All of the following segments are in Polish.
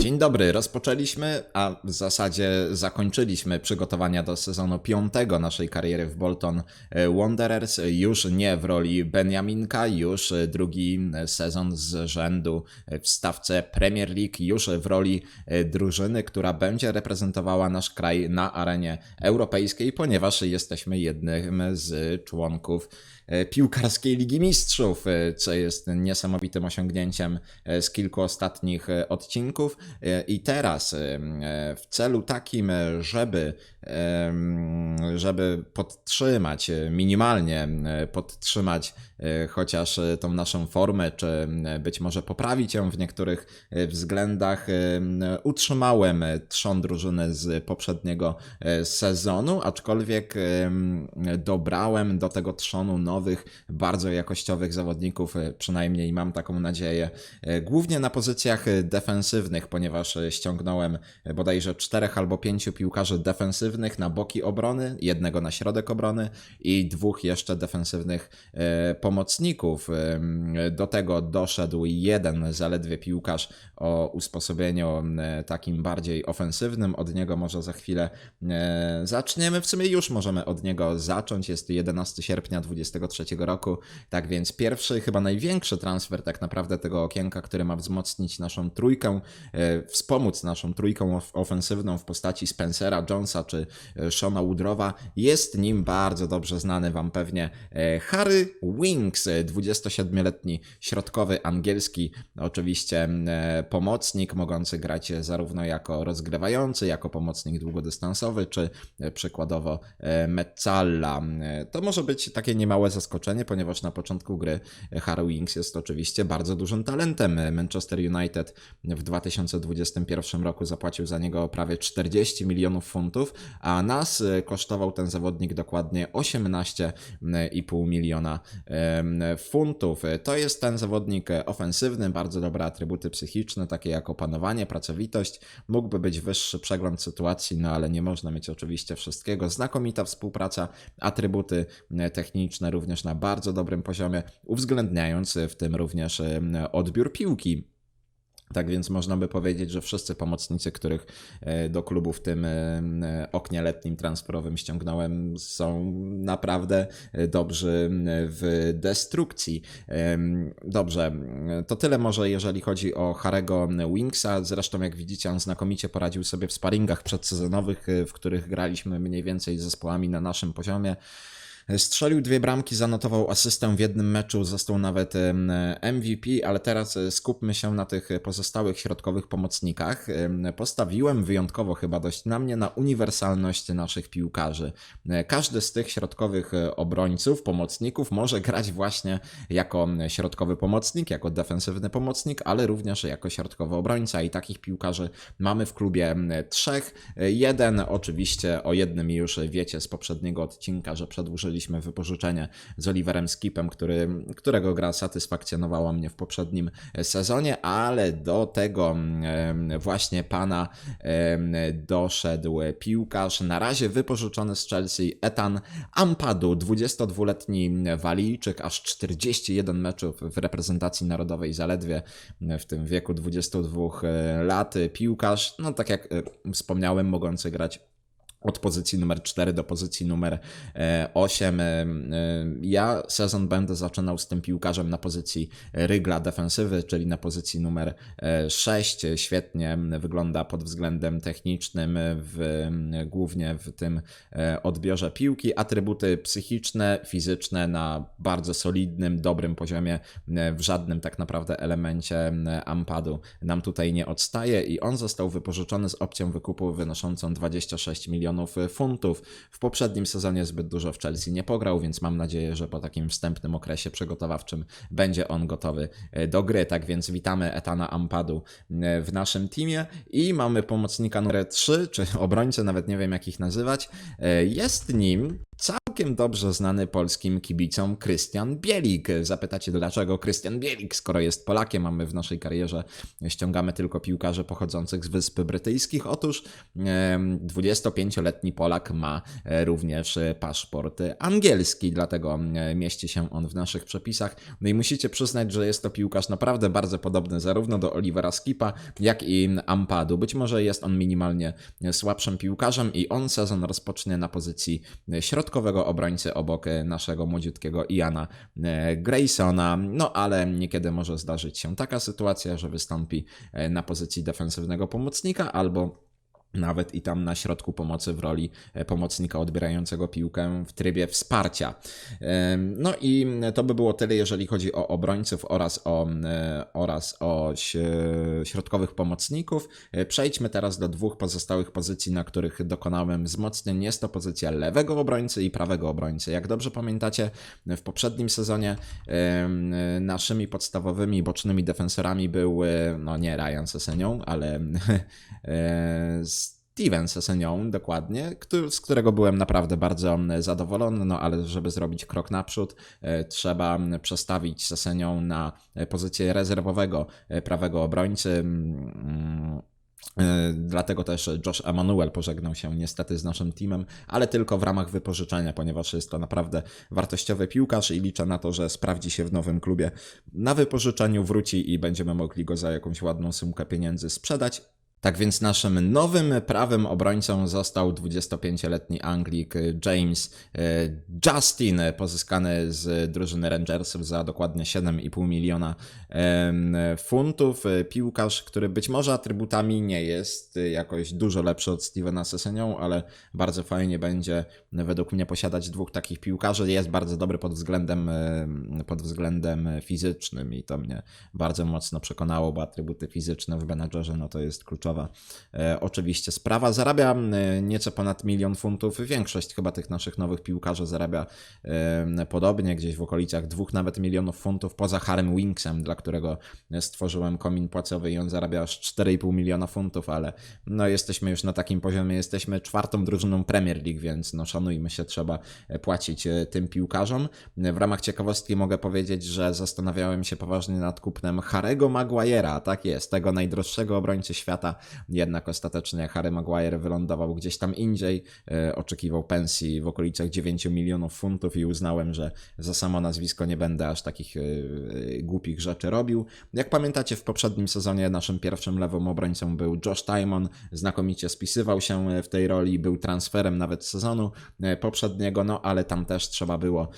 Dzień dobry, rozpoczęliśmy, a w zasadzie zakończyliśmy przygotowania do sezonu piątego naszej kariery w Bolton e, Wanderers. Już nie w roli Benjaminka, już e, drugi sezon z rzędu w stawce Premier League, już w roli e, drużyny, która będzie reprezentowała nasz kraj na arenie europejskiej, ponieważ jesteśmy jednym z członków e, piłkarskiej Ligi Mistrzów, e, co jest niesamowitym osiągnięciem e, z kilku ostatnich e, odcinków. E, I teraz e, e, w celu takim, e, żeby, żeby podtrzymać, e, minimalnie e, podtrzymać e, chociaż e, tą naszą formę, czy e, być może poprawić ją w niektórych e, względach, e, utrzymałem e, trzon drużyny z poprzedniego e, sezonu, aczkolwiek em, dobrałem do tego trzonu nowych, bardzo jakościowych zawodników, e, przynajmniej mam taką nadzieję, e, głównie na pozycjach e, defensywnych, ponieważ ściągnąłem bodajże czterech albo pięciu piłkarzy defensywnych na boki obrony, jednego na środek obrony i dwóch jeszcze defensywnych pomocników. Do tego doszedł jeden zaledwie piłkarz o usposobieniu takim bardziej ofensywnym. Od niego może za chwilę zaczniemy. W sumie już możemy od niego zacząć. Jest 11 sierpnia 2023 roku. Tak więc pierwszy, chyba największy transfer tak naprawdę tego okienka, który ma wzmocnić naszą trójkę, e, wspomóc naszą trójką of- ofensywną w postaci Spencera, Jonesa czy e, Shona Woodrowa. Jest nim bardzo dobrze znany Wam pewnie e, Harry Winks, e, 27-letni środkowy angielski, oczywiście pomocnik, mogący grać zarówno jako rozgrywający, jako pomocnik długodystansowy, czy przykładowo Metzalla. To może być takie niemałe zaskoczenie, ponieważ na początku gry Harry Winks jest oczywiście bardzo dużym talentem. Manchester United w 2021 roku zapłacił za niego prawie 40 milionów funtów, a nas kosztował ten zawodnik dokładnie 18,5 miliona funtów. To jest ten zawodnik ofensywny, bardzo dobre atrybuty psychiczne, takie jak opanowanie, pracowitość. Mógłby być wyższy przegląd sytuacji, no ale nie można mieć oczywiście wszystkiego. Znakomita współpraca, atrybuty techniczne również na bardzo dobrym poziomie, uwzględniając e, w tym również em, odbiór piłki. Tak więc można by powiedzieć, że wszyscy pomocnicy, których e, do klubu w tym e, oknie letnim transferowym ściągnąłem, są naprawdę e, dobrzy w destrukcji. Dobrze, to tyle może jeżeli chodzi o Harego Winksa. Zresztą jak widzicie, on znakomicie poradził sobie w sparingach przedsezonowych, e, w których graliśmy mniej więcej z zespołami na naszym poziomie. Strzelił dwie bramki, zanotował asystę w jednym meczu, został nawet MVP, ale teraz e, skupmy się na tych pozostałych środkowych pomocnikach. Em, Postawiłem wyjątkowo chyba dość na mnie na uniwersalność naszych piłkarzy. E, Każdy z tych środkowych e, obrońców, pomocników może grać właśnie jako środkowy pomocnik, jako defensywny pomocnik, ale również jako środkowy obrońca i takich piłkarzy mamy w klubie trzech. E, Jeden oczywiście o jednym już wiecie z poprzedniego odcinka, że przedłużyliśmy wypożyczenie z Oliverem Skipem, który, którego gra satysfakcjonowała mnie w poprzednim sezonie, ale do tego em, właśnie pana doszedł piłkarz, na razie wypożyczony z Chelsea, Etan Ampadu, 22-letni Walijczyk, aż 41 meczów w reprezentacji narodowej zaledwie w tym wieku 22 lat. Piłkarz, no tak jak e, wspomniałem, mogący grać od pozycji numer 4 do pozycji numer e, 8. E, Ja sezon będę zaczynał z tym piłkarzem na pozycji rygla defensywy, czyli na pozycji numer e, 6. Świetnie wygląda pod względem technicznym, w, głównie w tym e, odbiorze piłki. Atrybuty psychiczne, fizyczne na bardzo solidnym, dobrym poziomie, e, w żadnym tak naprawdę elemencie e, Ampadu nam tutaj nie odstaje i on został wypożyczony z opcją wykupu wynoszącą 26 milionów funtów. W poprzednim sezonie zbyt dużo w Chelsea nie pograł, więc mam nadzieję, że po takim wstępnym okresie przygotowawczym będzie on gotowy e, do gry. Tak więc witamy Etana Ampadu e, w naszym teamie i mamy pomocnika numer 3, czy obrońcę, nawet nie wiem jak ich nazywać. E, Jest nim całkiem dobrze znany polskim kibicom Krystian Bielik. Zapytacie, dlaczego Krystian Bielik, skoro jest Polakiem, a my w naszej karierze ściągamy tylko piłkarzy pochodzących z Wysp Brytyjskich. Otóż em, 25-letni Polak ma e, również e, paszport angielski, dlatego e, mieści się on w naszych przepisach. No i musicie przyznać, że jest to piłkarz naprawdę bardzo podobny zarówno do Olivera Skipa, jak i Ampadu. Być może jest on minimalnie słabszym piłkarzem i on sezon rozpocznie na pozycji środkowego obrońcy obok e, naszego młodziutkiego Iana e, Graysona. No ale niekiedy może zdarzyć się taka sytuacja, że wystąpi e, na pozycji defensywnego pomocnika albo nawet i tam na środku pomocy w roli e, pomocnika odbierającego piłkę w trybie wsparcia. No i to by było tyle, jeżeli chodzi o obrońców oraz o, e, oraz o środkowych pomocników. E, Przejdźmy teraz do dwóch pozostałych pozycji, na których dokonałem wzmocnień. Jest to pozycja lewego obrońcy i prawego obrońcy. Jak dobrze pamiętacie, w poprzednim sezonie naszymi podstawowymi bocznymi defensorami był, no nie Ryan Sesenion, ale e, Steven Sesenion, dokładnie, z którego byłem naprawdę bardzo mm, zadowolony, no ale żeby zrobić krok naprzód, e, trzeba mm, przestawić Sesenion na e, pozycję rezerwowego e, prawego obrońcy. mm, Dlatego też Josh Emanuel pożegnał się niestety z naszym teamem, ale tylko w ramach wypożyczenia, ponieważ jest to naprawdę wartościowy piłkarz i liczę na to, że sprawdzi się w nowym klubie. Na wypożyczeniu wróci i będziemy mogli go za jakąś ładną sumkę pieniędzy sprzedać. Tak więc naszym nowym prawym obrońcą został 25-letni Anglik James e, Justin, pozyskany z drużyny Rangersów za dokładnie 7,5 miliona funtów. Piłkarz, który być może atrybutami nie jest jakoś dużo lepszy od Stevena Sesenią, ale bardzo fajnie będzie według mnie posiadać dwóch takich piłkarzy. Jest bardzo dobry pod względem, e, pod względem fizycznym i to mnie bardzo mocno przekonało, bo atrybuty fizyczne w menadżerze no to jest e, oczywiście sprawa. Zarabia e, nieco ponad milion funtów. Większość chyba tych naszych nowych piłkarzy zarabia e, podobnie, gdzieś w okolicach dwóch nawet milionów funtów, poza Harem Winksem, dla którego stworzyłem komin płacowy i on zarabia aż 4,5 miliona funtów, ale no jesteśmy już na takim poziomie, jesteśmy czwartą drużyną Premier League, więc no szanujmy się, trzeba e, płacić e, tym piłkarzom. W ramach ciekawostki mogę powiedzieć, że zastanawiałem się poważnie nad kupnem Harego Maguire'a, tak jest, tego najdroższego obrońcy świata, jednak ostatecznie Harry Maguire wylądował gdzieś tam indziej, e, oczekiwał pensji w okolicach 9 milionów funtów i uznałem, że za samo nazwisko nie będę aż takich e, e, głupich rzeczy robił. Jak pamiętacie, w poprzednim sezonie naszym pierwszym lewym obrońcą był Josh Tymon, znakomicie spisywał się w tej roli, był transferem nawet sezonu poprzedniego, no ale tam też trzeba było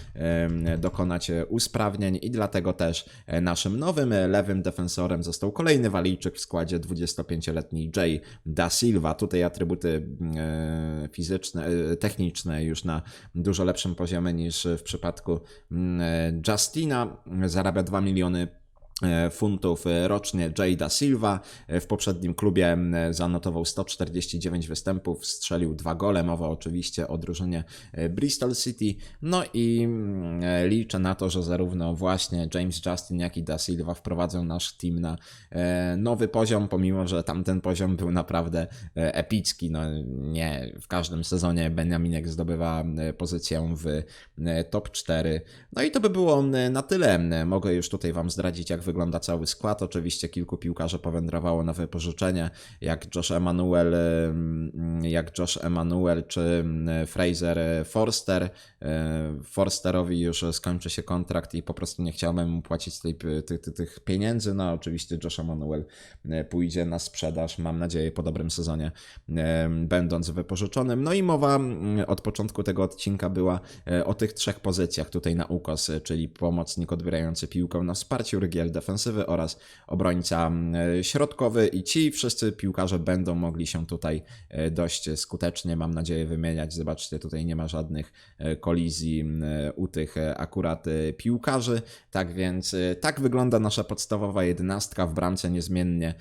dokonać usprawnień i dlatego też naszym nowym lewym defensorem został kolejny Walijczyk w składzie 25-letni Jay Da Silva. Tutaj atrybuty e, fizyczne, e, techniczne już na dużo lepszym poziomie niż w przypadku mm, e, Justina. Zarabia 2 miliony funtów e, rocznie Jay Da Silva. E, W poprzednim klubie zanotował 149 występów, strzelił dwa gole. Mowa oczywiście o drużynie e, Bristol City. No i e, liczę na to, że zarówno właśnie James Justin, jak i Da Silva wprowadzą nasz team na e, nowy poziom, pomimo że tamten poziom był naprawdę e, epicki. No nie w każdym sezonie Benjaminek zdobywa e, pozycję w e, top 4. No i to by było na tyle. Mogę już tutaj Wam zdradzić, jak wygląda cały skład. Oczywiście kilku piłkarzy powędrowało na wypożyczenie, jak Josh Emanuel, em, jak Josh Emanuel czy em, Fraser Forster. E, Forsterowi już skończy się kontrakt i po prostu nie chciałbym mu płacić tej, ty, ty, tych pieniędzy. No oczywiście Josh Emanuel e, pójdzie na sprzedaż, mam nadzieję, po dobrym sezonie, e, będąc wypożyczonym. No i mowa mm, od początku tego odcinka była o tych trzech pozycjach tutaj na ukos, czyli pomocnik odbierający piłkę na wsparciu rygiel defensywy oraz obrońca mm, e, środkowy i ci wszyscy piłkarze będą mogli się tutaj e, dość skutecznie, mam nadzieję, wymieniać. Zobaczcie, tutaj nie ma żadnych e, kolizji m, e, u tych akurat piłkarzy. Tak więc tak wygląda nasza podstawowa jedenastka w bramce niezmiennie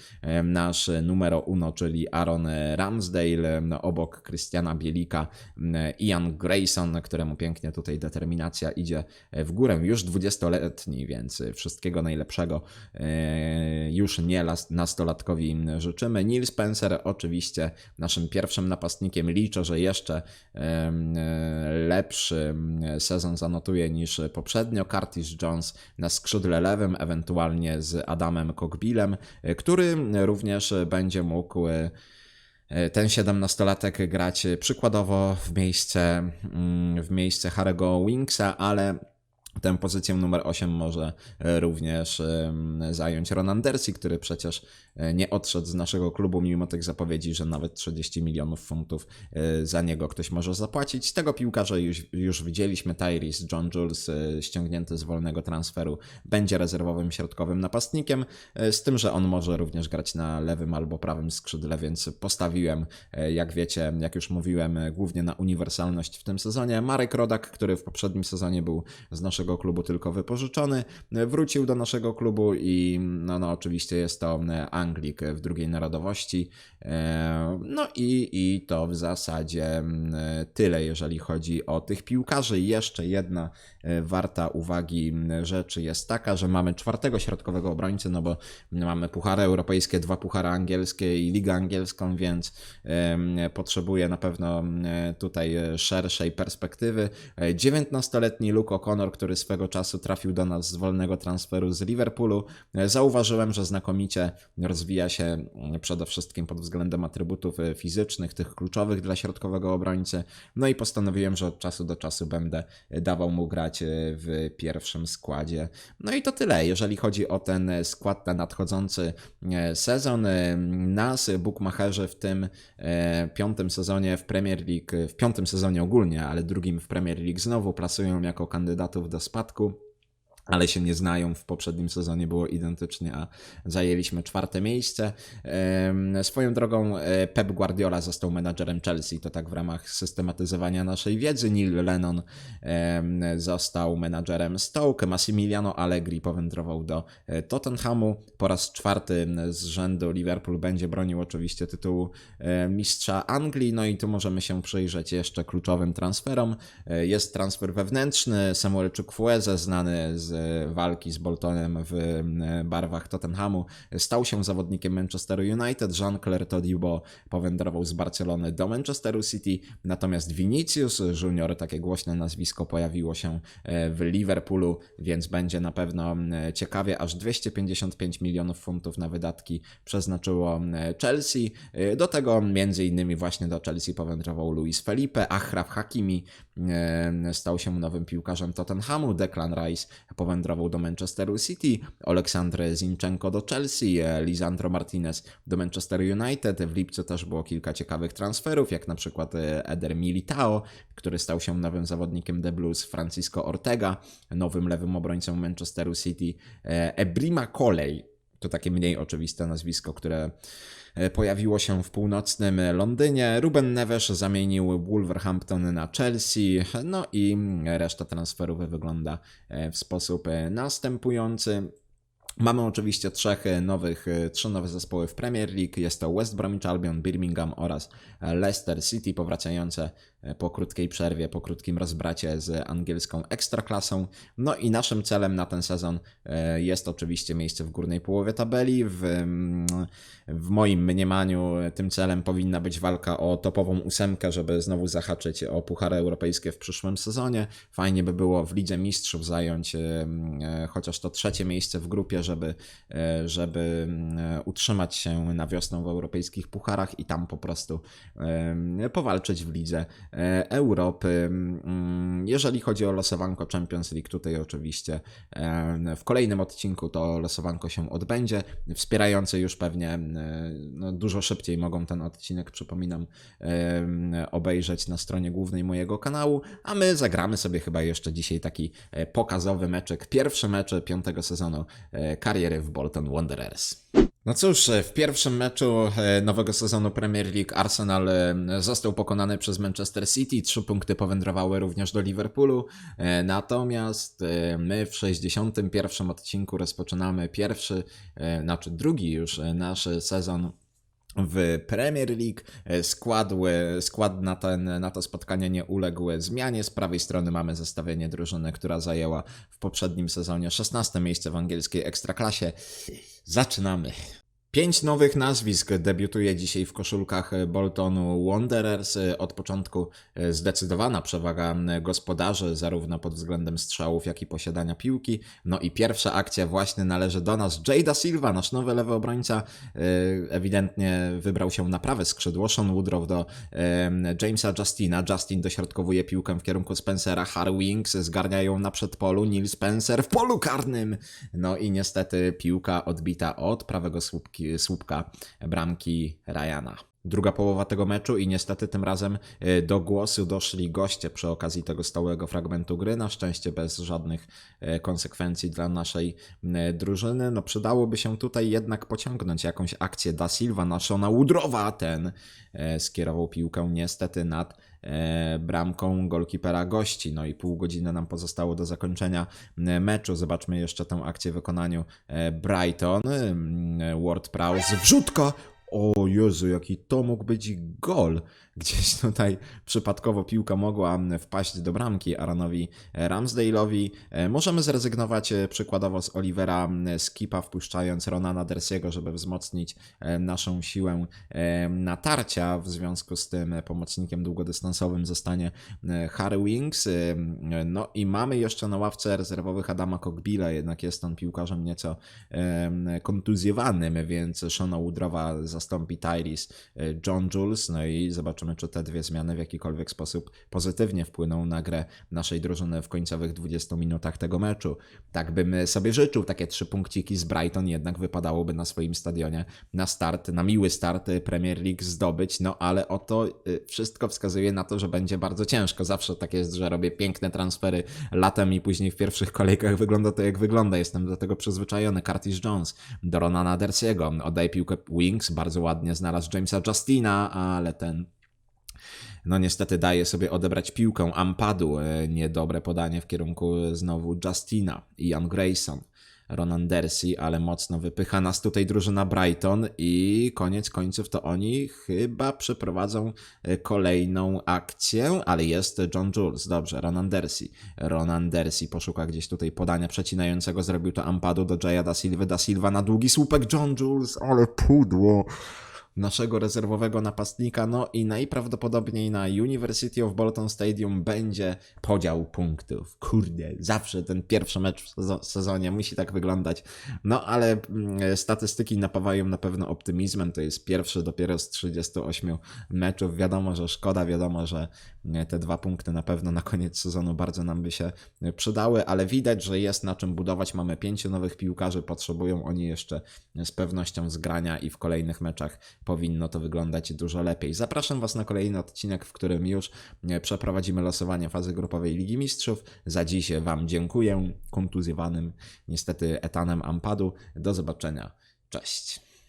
nasz numero uno, czyli Aaron Ramsdale, obok Christiana Bielika, Ian Grayson, któremu pięknie tutaj determinacja idzie w górę, już 20-letni, więc wszystkiego najlepszego czego e, już nie nastolatkowi życzymy. Neil Spencer oczywiście naszym pierwszym napastnikiem liczę, że jeszcze e, lepszy sezon zanotuje niż poprzednio. Curtis Jones na skrzydle lewym, ewentualnie z Adamem Cockbillem, e, który również będzie mógł ten 17-latek grać przykładowo w miejsce, mm, w miejsce Harry'ego Winksa, ale Tę pozycję numer 8 może e, również zająć Ronan Dersi, który przecież e, nie odszedł z naszego klubu, mimo tych zapowiedzi, że nawet 30 milionów funtów e, za niego ktoś może zapłacić. Tego piłkarza już, już widzieliśmy Tyrese John Jules ściągnięty z wolnego transferu będzie rezerwowym środkowym napastnikiem, z tym, że on może również grać na lewym albo prawym skrzydle, więc postawiłem, jak wiecie, jak już mówiłem, głównie na uniwersalność w tym sezonie. Marek Rodak, który w poprzednim sezonie był z naszego klubu tylko wypożyczony, wrócił do naszego klubu i no, no oczywiście jest to e, Anglik w drugiej narodowości. E, No i, i to w zasadzie e, tyle, jeżeli chodzi o tych piłkarzy. Jeszcze jedna warta uwagi rzeczy jest taka, że mamy czwartego środkowego obrońcę, no bo mamy puchary europejskie, dwa puchary angielskie i ligę angielską, więc potrzebuje na pewno tutaj szerszej perspektywy. E, 19-letni Luke O'Connor, który swego czasu trafił do nas z wolnego transferu z Liverpoolu, e, zauważyłem, że znakomicie rozwija się m, przede wszystkim pod względem atrybutów e, fizycznych, tych kluczowych dla środkowego obrońcy. No i postanowiłem, że od czasu do czasu będę e, dawał mu grać w pierwszym składzie. No i to tyle, jeżeli chodzi o ten skład na nadchodzący sezon. Nas, bookmacherzy w tym piątym sezonie w Premier League, w piątym sezonie ogólnie, ale drugim w Premier League znowu plasują jako kandydatów do spadku ale się nie znają. W poprzednim sezonie było identycznie, a zajęliśmy czwarte miejsce. Swoją drogą e, Pep Guardiola został menadżerem Chelsea, to tak w ramach systematyzowania naszej wiedzy. Neil Lennon został menadżerem Stoke, Massimiliano Allegri powędrował do e, Tottenhamu. Po raz czwarty z rzędu Liverpool będzie bronił oczywiście tytułu e, mistrza Anglii. No i tu możemy się przyjrzeć jeszcze kluczowym transferom. Jest transfer wewnętrzny, Samuel Chukwueze, znany z walki z Boltonem w e, barwach Tottenhamu, stał się zawodnikiem Manchesteru United. Jean-Claire Todibo powędrował z Barcelony do Manchesteru City, natomiast Vinicius Junior, takie głośne nazwisko, pojawiło się e, w Liverpoolu, więc będzie na pewno ciekawie. Aż 255 milionów funtów na wydatki przeznaczyło Chelsea. E, Do tego między innymi właśnie do Chelsea powędrował Luis Felipe, Achraf Hakimi stał się nowym piłkarzem Tottenhamu, Declan Rice powędrował do Manchesteru City, Oleksandr Zinchenko do Chelsea, Lisandro Martinez do Manchester United. W lipcu też było kilka ciekawych transferów, jak na przykład e, Eder Militao, który stał się nowym zawodnikiem The Blues, Francisco Ortega, nowym lewym obrońcą Manchesteru City, e, Ebrima Kolej, to takie mniej oczywiste nazwisko, które e, pojawiło się w północnym Londynie. Ruben Neves zamienił Wolverhampton na Chelsea, no i reszta transferów wygląda e, w sposób e, następujący. Mamy oczywiście trzech nowych, trzy nowe zespoły w Premier League. Jest to West Bromwich Albion, Birmingham oraz Leicester City, powracające po krótkiej przerwie, po krótkim rozbracie z angielską ekstraklasą. No i naszym celem na ten sezon e, jest oczywiście miejsce w górnej połowie tabeli. W, mm, w moim mniemaniu e, tym celem powinna być walka o topową ósemkę, żeby znowu zahaczyć o puchary europejskie w przyszłym sezonie. Fajnie by było w Lidze Mistrzów zająć e, e, chociaż to trzecie miejsce w grupie, żeby, e, żeby e, utrzymać się na wiosnę w europejskich pucharach i tam po prostu e, powalczyć w Lidze e, Europy. Mm, Jeżeli chodzi o losowanko Champions League, tutaj oczywiście e, w kolejnym odcinku to losowanko się odbędzie. Wspierający już pewnie e, no, dużo szybciej mogą ten odcinek, przypominam, e, obejrzeć na stronie głównej mojego kanału, a my zagramy sobie chyba jeszcze dzisiaj taki e, pokazowy meczek, pierwszy mecz piątego sezonu e, kariery w Bolton Wanderers. No cóż, w pierwszym meczu e, nowego sezonu Premier League Arsenal e, został pokonany przez Manchester City. Trzy punkty powędrowały również do Liverpoolu. E, Natomiast my w 61 odcinku rozpoczynamy pierwszy, znaczy drugi już nasz sezon w Premier League. E, Skład, e, skład na, ten, na to spotkanie nie uległ zmianie. Z prawej strony mamy zestawienie drużyny, która zajęła w poprzednim sezonie 16 miejsce w angielskiej ekstraklasie. Zaczynamy. Pięć nowych nazwisk debiutuje dzisiaj w koszulkach Boltonu Wanderers. Od początku zdecydowana przewaga gospodarzy, zarówno pod względem strzałów, jak i posiadania piłki. No i pierwsza akcja właśnie należy do nas. Jada Silva, nasz nowy lewy obrońca, ewidentnie wybrał się na prawe skrzydło. Sean Woodrow do Jamesa Justina. Justin dośrodkowuje piłkę w kierunku Spencera. Harry Winks zgarnia ją na przedpolu. Neil Spencer w polu karnym. No i niestety piłka odbita od prawego słupki słupka bramki Ryana. Druga połowa tego meczu i niestety tym razem y, do głosu doszli goście przy okazji tego stałego fragmentu gry. Na szczęście bez żadnych y, konsekwencji dla naszej y, drużyny. No przydałoby się tutaj jednak pociągnąć jakąś akcję Da Silva na Shona Woodrowa. Ten skierował piłkę niestety nad bramką golkipera gości. No i pół godziny nam pozostało do zakończenia meczu. Zobaczmy jeszcze tę akcję w wykonaniu Brighton. Ward Prowse wrzutka! O Jezu, jaki to mógł być gol. Gdzieś tutaj przypadkowo piłka mogła wpaść do bramki Aaronowi Ramsdale'owi. Możemy zrezygnować przykładowo z Olivera Skipa, wpuszczając Ronana Dersiego, żeby wzmocnić naszą siłę natarcia. W związku z tym pomocnikiem długodystansowym zostanie Harry Winks. No i mamy jeszcze na ławce rezerwowych Adama Cogbila, jednak jest on piłkarzem nieco kontuzjowanym, więc Shona Woodrowa zastąpi Tyrese John Jules. No i zobaczymy czy te dwie zmiany w jakikolwiek sposób pozytywnie wpłyną na grę naszej drużyny w końcowych 20 minutach tego meczu. Tak bym sobie życzył, takie trzy punkciki z Brighton jednak wypadałoby na swoim stadionie na start, na miły start Premier League zdobyć, no ale oto y, wszystko wskazuje na to, że będzie bardzo ciężko. Zawsze tak jest, że robię piękne transfery latem i później w pierwszych kolejkach wygląda to jak wygląda. Jestem do tego przyzwyczajony. Curtis Jones do Ronana Dersiego oddaje piłkę Wings, bardzo ładnie znalazł Jamesa Justina, ale ten no niestety daje sobie odebrać piłkę Ampadu, e, niedobre podanie w kierunku znowu Justina, Ian Grayson. Ronan Dersi, ale mocno wypycha nas tutaj drużyna Brighton i koniec końców to oni chyba przeprowadzą e, kolejną akcję, ale jest John Jules, dobrze, Ronan Dersi. Ronan Dersi poszuka gdzieś tutaj podania przecinającego, zrobił to Ampadu do Jaya da Silva, da Silva na długi słupek. John Jules, ale pudło naszego rezerwowego napastnika. No i najprawdopodobniej na University of Bolton Stadium będzie podział punktów. Kurde, zawsze ten pierwszy mecz w sezonie musi tak wyglądać. No ale mm, statystyki napawają na pewno optymizmem. To jest pierwszy dopiero z 38 meczów. Wiadomo, że szkoda, wiadomo, że mm, te dwa punkty na pewno na koniec sezonu bardzo nam by się przydały, ale widać, że jest na czym budować. Mamy pięciu nowych piłkarzy, potrzebują oni jeszcze z pewnością zgrania i w kolejnych meczach powinno to wyglądać dużo lepiej. Zapraszam Was na kolejny odcinek, w którym już e, przeprowadzimy losowanie fazy grupowej Ligi Mistrzów. Za dziś Wam dziękuję, kontuzjowanym niestety etanem Ampadu. Do zobaczenia. Cześć.